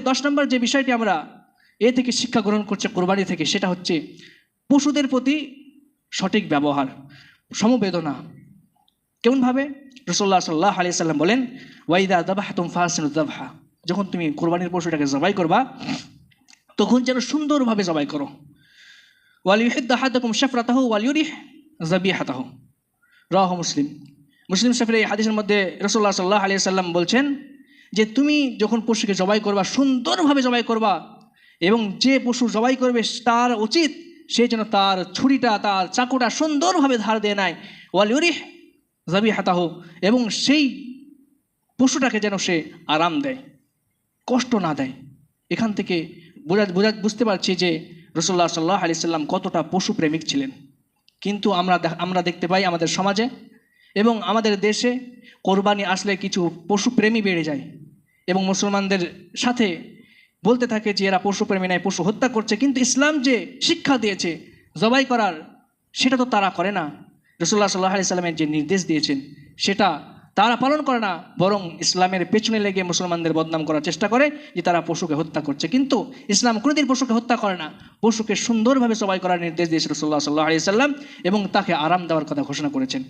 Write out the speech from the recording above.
দশ নম্বর যে বিষয়টি আমরা এ থেকে শিক্ষা গ্রহণ করছে, কোরবানি থেকে, সেটা হচ্ছে পশুদের প্রতি সঠিক ব্যবহার, সমবেদনা। কেমনভাবে? রসোল্লা সাল্লাহ আলি সাল্লাম বলেন ওয়াইদা দাবাহ তুম ফাহাসিন দাবহা যখন তুমি কোরবানির পশুটাকে জবাই করবা, তখন যেন সুন্দরভাবে জবাই করো। ওয়ালিউহিদ দাহাদকুম শাফরাতাহু ওয়ালিউরিহ জাবিহাতাহু রাহ মুসলিম। মুসলিম শফির এই হাদিসের মধ্যে রসোল্লা সাল্লাহ আলি সাল্লাম বলছেন যে তুমি যখন পশুকে জবাই করবা, সুন্দরভাবে জবাই করবা, এবং যে পশু জবাই করবে তার উচিত, সে যেন তার ছুরিটা, তার চাকুটা সুন্দরভাবে ধার দিয়ে নেয় ওয়ালিউরিহ জাবি হাতাহ এবং সেই পশুটাকে যেন সে আরাম দেয়, কষ্ট না দেয়। এখান থেকে বোঝা বোঝা, বুঝতে পারছি যে রসুল্লাহ সাল্লাহ আলি সাল্লাম কতটা পশু প্রেমিক ছিলেন। কিন্তু আমরা আমরা দেখতে পাই আমাদের সমাজে এবং আমাদের দেশে কোরবানি আসলে কিছু পশুপ্রেমী বেড়ে যায়। এবং মুসলমানদের সাথে বলতে থাকে যে এরা পশু নয়, পশু হত্যা করছে। কিন্তু ইসলাম যে শিক্ষা দিয়েছে, জবাই করার, সেটা তো তারা করে না। রসুল্লাহ সাল্লাহ আলি সাল্লামের যে নির্দেশ দিয়েছেন, সেটা তারা পালন করে না, বরং ইসলামের পেছনে লেগে মুসলমানদের বদনাম করার চেষ্টা করে যে তারা পশুকে হত্যা করছে। কিন্তু ইসলাম কোনোদিন পশুকে হত্যা করে না, পশুকে সুন্দরভাবে সবাই করার নির্দেশ দিয়েছে রসুল্লাহ সাল্লাহ আলি সাল্লাম এবং তাকে আরাম দেওয়ার কথা ঘোষণা করেছেন।